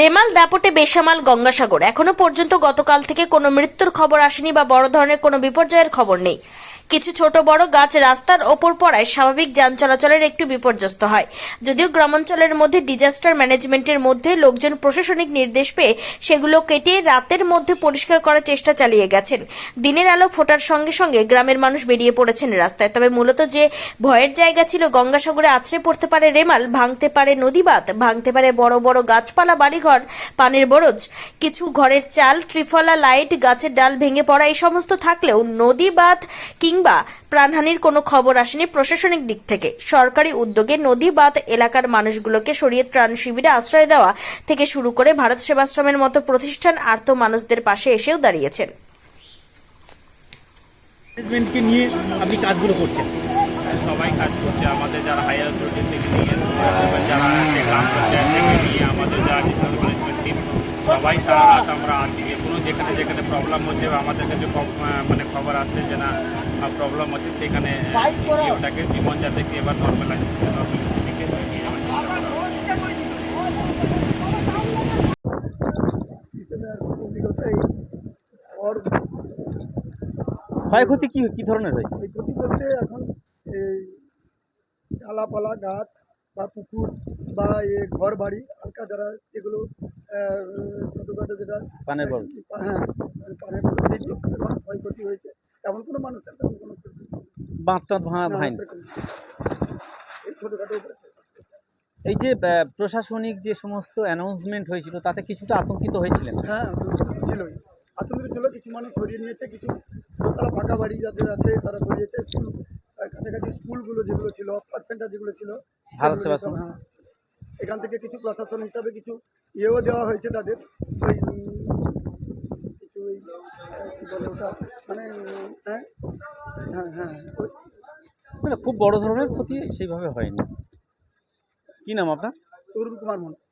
রেমাল দাপটে বেসামাল গঙ্গাসাগর। এখনও পর্যন্ত গতকাল থেকে কোনো মৃত্যুর খবর আসেনি বা বড় ধরনের কোনো বিপর্যয়ের খবর নেই। কিছু ছোট বড় গাছ রাস্তার ওপর পড়ায় স্বাভাবিক যান চলাচলের একটু বিপর্যস্ত হয়। যদিও গ্রামাঞ্চলের মধ্যে ডিজাস্টার ম্যানেজমেন্টের মধ্যে লোকজন প্রশাসনিক নির্দেশ পেয়ে সেগুলো কেটে রাতের মধ্যে পরিষ্কার করার চেষ্টা চালিয়ে গেছেন। দিনের আলো ফোটার সঙ্গে সঙ্গে গ্রামের মানুষ বেরিয়ে পড়েছেন রাস্তায়। তবে মূলত যে ভয়ের জায়গা ছিল গঙ্গাসাগরে আছড়ে পড়তে পারে রেমাল, ভাঙতে পারে নদীবাত ভাঙতে পারে বড় বড় গাছপালা, বাড়িঘর, পানির বরজ। কিছু ঘরের চাল, ত্রিফলা, লাইট, গাছের ডাল ভেঙে পড়া এই সমস্ত থাকলেও নদী বাঁধ কিংবা প্রাণহানির কোনো খবর আসেনি প্রশাসনিক দিক থেকে। সরকারি উদ্যোগে নদী বাঁধ এলাকার মানুষগুলোকে সরিয়ে ত্রাণ শিবিরে আশ্রয় দেওয়া থেকে শুরু করে ভারত সেবাশ্রমের মতো প্রতিষ্ঠান আর্ত মানুষদের পাশে এসেও দাঁড়িয়েছেন। ম্যানেজমেন্টকে নিয়ে আপনি কাজগুলো করছেন? সবাই কাজ করছে। আমাদের যারা হায়ার অথরিটি থেকে নিয়ে যারা আছে গ্রাম পঞ্চায়েত থেকে নিয়ে আমাদের যারা ম্যানেজমেন্ট টিম সবাই সারা রাত আমরা আছি। যে কোনো যেখানে যেখানে প্রবলেম হচ্ছে আমাদের কাছে মানে খবর আসছে যে না প্রবলেম হচ্ছে সেখানে ওটাকে জীবন যাতে কি এবার অভিজ্ঞতায় ঝড় ক্ষয়ক্ষতি কি কি ধরনের হয়েছে? ক্ষয়ক্ষতি বলতে এখন এই ডালাপালা গাছ বা পুকুর বা এ ঘর বাড়ি হালকা যারা যেগুলো ছোটোখাটো যেটা পানের বরজ। হ্যাঁ পানের ক্ষয়ক্ষতি হয়েছে। তেমন কোনো মানুষের তেমন কোনো বাঁধ টাঁধ ভাঙা। এই ছোটোখাটো এই যে প্রশাসনিক যে সমস্ত অ্যানাউন্সমেন্ট হয়েছিল তাতে কিছুটা আতঙ্কিত হয়েছিলেন? হ্যাঁ আতঙ্কিত ছিলই। আতঙ্কিত ছিল কিছু মানুষ সরিয়ে নিয়েছে কিছু তারা ফাঁকা বাড়ি যাদের আছে তারা সরিয়েছে। স্কুল কাছাকাছি স্কুলগুলো যেগুলো ছিল অফার সেন্টার যেগুলো ছিল ভারত। সব, হ্যাঁ এখান থেকে কিছু প্রশাসন হিসাবে কিছু ইয়েও দেওয়া হয়েছে তাদের। ওই কিছু ওই কী বলে ওটা? মানে হ্যাঁ হ্যাঁ হ্যাঁ ওই। মানে খুব বড় ধরনের ক্ষতি সেইভাবে হয়নি। কি নাম আপনার? তরুণ কুমার মন্ডল।